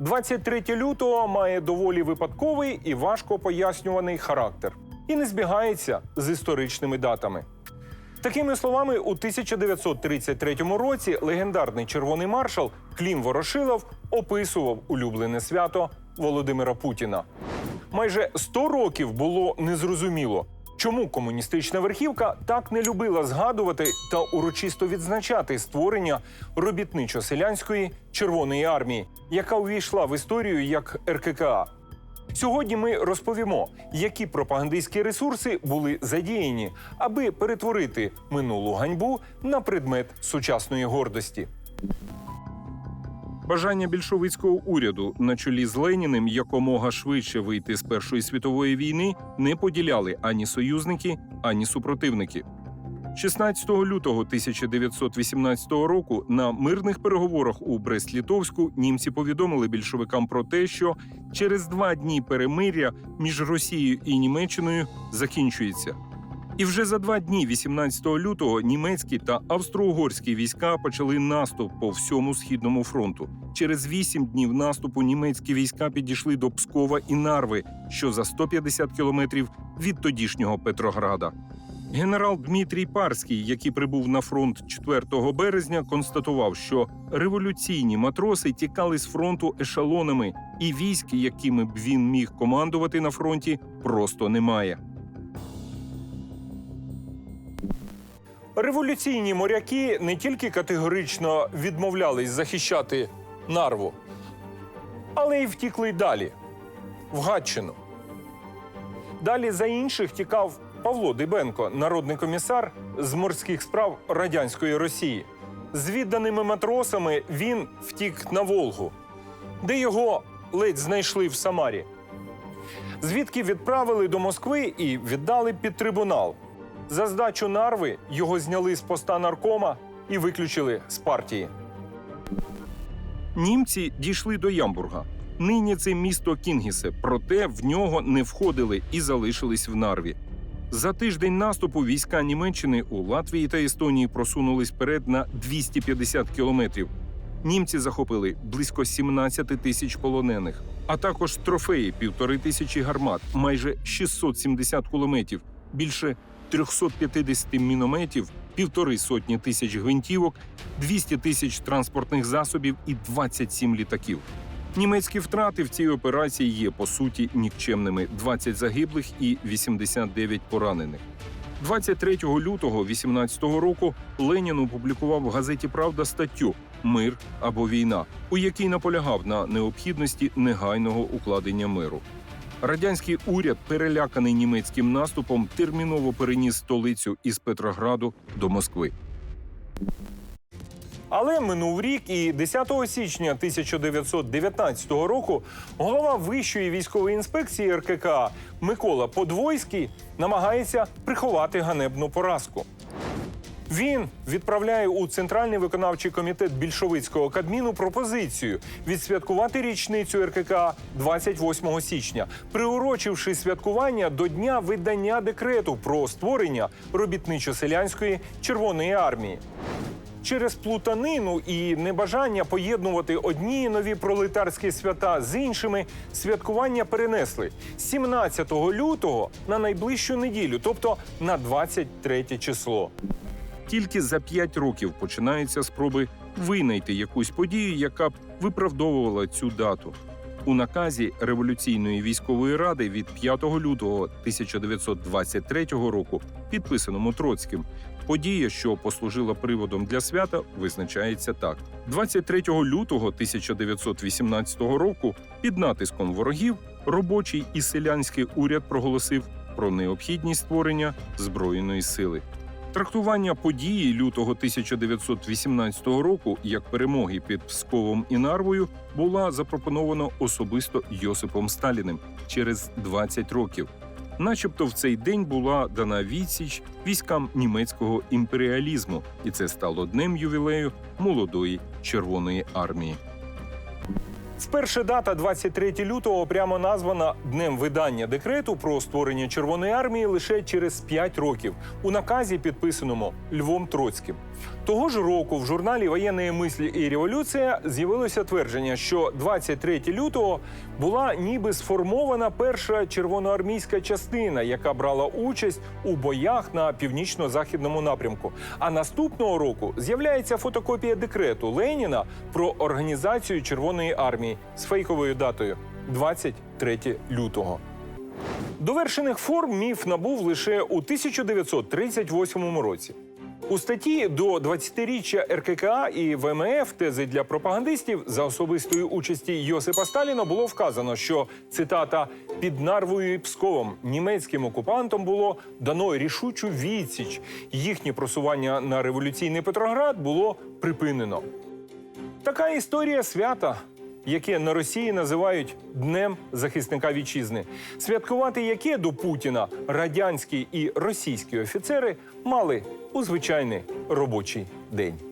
23 лютого має доволі випадковий і важко пояснюваний характер і не збігається з історичними датами. Такими словами, у 1933 році легендарний червоний маршал Клім Ворошилов описував улюблене свято Володимира Путіна. Майже 100 років було незрозуміло, чому комуністична верхівка так не любила згадувати та урочисто відзначати створення робітничо-селянської Червоної армії, яка увійшла в історію як РККА. Сьогодні ми розповімо, які пропагандистські ресурси були задіяні, аби перетворити минулу ганьбу на предмет сучасної гордості. Бажання більшовицького уряду на чолі з Леніним якомога швидше вийти з Першої світової війни не поділяли ані союзники, ані супротивники. 16 лютого 1918 року на мирних переговорах у Брест-Літовську німці повідомили більшовикам про те, що через два дні перемир'я між Росією і Німеччиною закінчується. І вже за два дні, 18 лютого, німецькі та австро-угорські війська почали наступ по всьому східному фронту. Через вісім днів наступу німецькі війська підійшли до Пскова і Нарви, що за 150 кілометрів від тодішнього Петрограда. Генерал Дмитрій Парський, який прибув на фронт 4 березня, констатував, що революційні матроси тікали з фронту ешелонами, і військ, якими б він міг командувати на фронті, просто немає. Революційні моряки не тільки категорично відмовлялись захищати нарву, але й втікли далі в Гатчину. Далі за інших тікав Павло Дибенко, народний комісар з морських справ радянської Росії. З відданими матросами він втік на Волгу, де його ледь знайшли в Самарі. Звідки відправили до Москви і віддали під трибунал. За здачу нарви його зняли з поста наркома і виключили з партії. Німці дійшли до Ямбурга. Нині це місто Кінгісе, проте в нього не входили і залишились в Нарві. За тиждень наступу війська Німеччини у Латвії та Естонії просунулись вперед на 250 кілометрів. Німці захопили близько 17 тисяч полонених, а також трофеї півтори тисячі гармат, майже 670 кулеметів, більше 350 мінометів, півтори сотні тисяч гвинтівок, 200 тисяч транспортних засобів і 27 літаків. Німецькі втрати в цій операції є по суті нікчемними: 20 загиблих і 89 поранених. 23 лютого 18 року Ленін опублікував в газеті Правда статтю Мир або війна, у якій наполягав на необхідності негайного укладення миру. Радянський уряд, переляканий німецьким наступом, терміново переніс столицю із Петрограду до Москви. Але минув рік, і 10 січня 1919 року голова Вищої військової інспекції РКК Микола Подвойський намагається приховати ганебну поразку. Він відправляє у центральний виконавчий комітет більшовицького кадміну пропозицію відсвяткувати річницю РКК 28 січня, приурочивши святкування до дня видання декрету про створення робітничо-селянської Червоної армії. Через плутанину і небажання поєднувати одні нові пролетарські свята з іншими святкування перенесли 17 лютого на найближчу неділю, тобто на 23 число. Тільки за п'ять років починаються спроби винайти якусь подію, яка б виправдовувала цю дату. У наказі революційної військової ради від 5 лютого 1923 року, підписаному Троцьким, подія, що послужила приводом для свята, визначається так: 23 лютого 1918 року, під натиском ворогів, робочий і селянський уряд проголосив про необхідність створення збройної сили. Трактування події лютого 1918 року як перемоги під Псковом і Нарвою була запропонована особисто Йосипом Сталіним через 20 років. Начебто в цей день була дана відсіч військам німецького імперіалізму, і це стало днем ювілею молодої Червоної армії. Вперше дата 23 лютого прямо названа днем видання декрету про створення Червоної армії лише через 5 років у наказі, підписаному Львом Троцьким. Того ж року в журналі Воєнної мислі і революція з'явилося твердження, що 23 лютого була ніби сформована перша червоноармійська частина, яка брала участь у боях на північно-західному напрямку. А наступного року з'являється фотокопія декрету Леніна про організацію Червоної армії з фейковою датою 23 лютого. Довершених форм міф набув лише у 1938 році. У статті до 20-річчя РККА і ВМФ тези для пропагандистів за особистої участі Йосипа Сталіна було вказано, що цитата під Нарвою і Псковом німецьким окупантам було дано рішучу відсіч. Їхнє просування на революційний Петроград було припинено. Така історія свята, яке на Росії називають Днем захисника вітчизни, святкувати яке до Путіна радянські і російські офіцери мали у звичайний робочий день.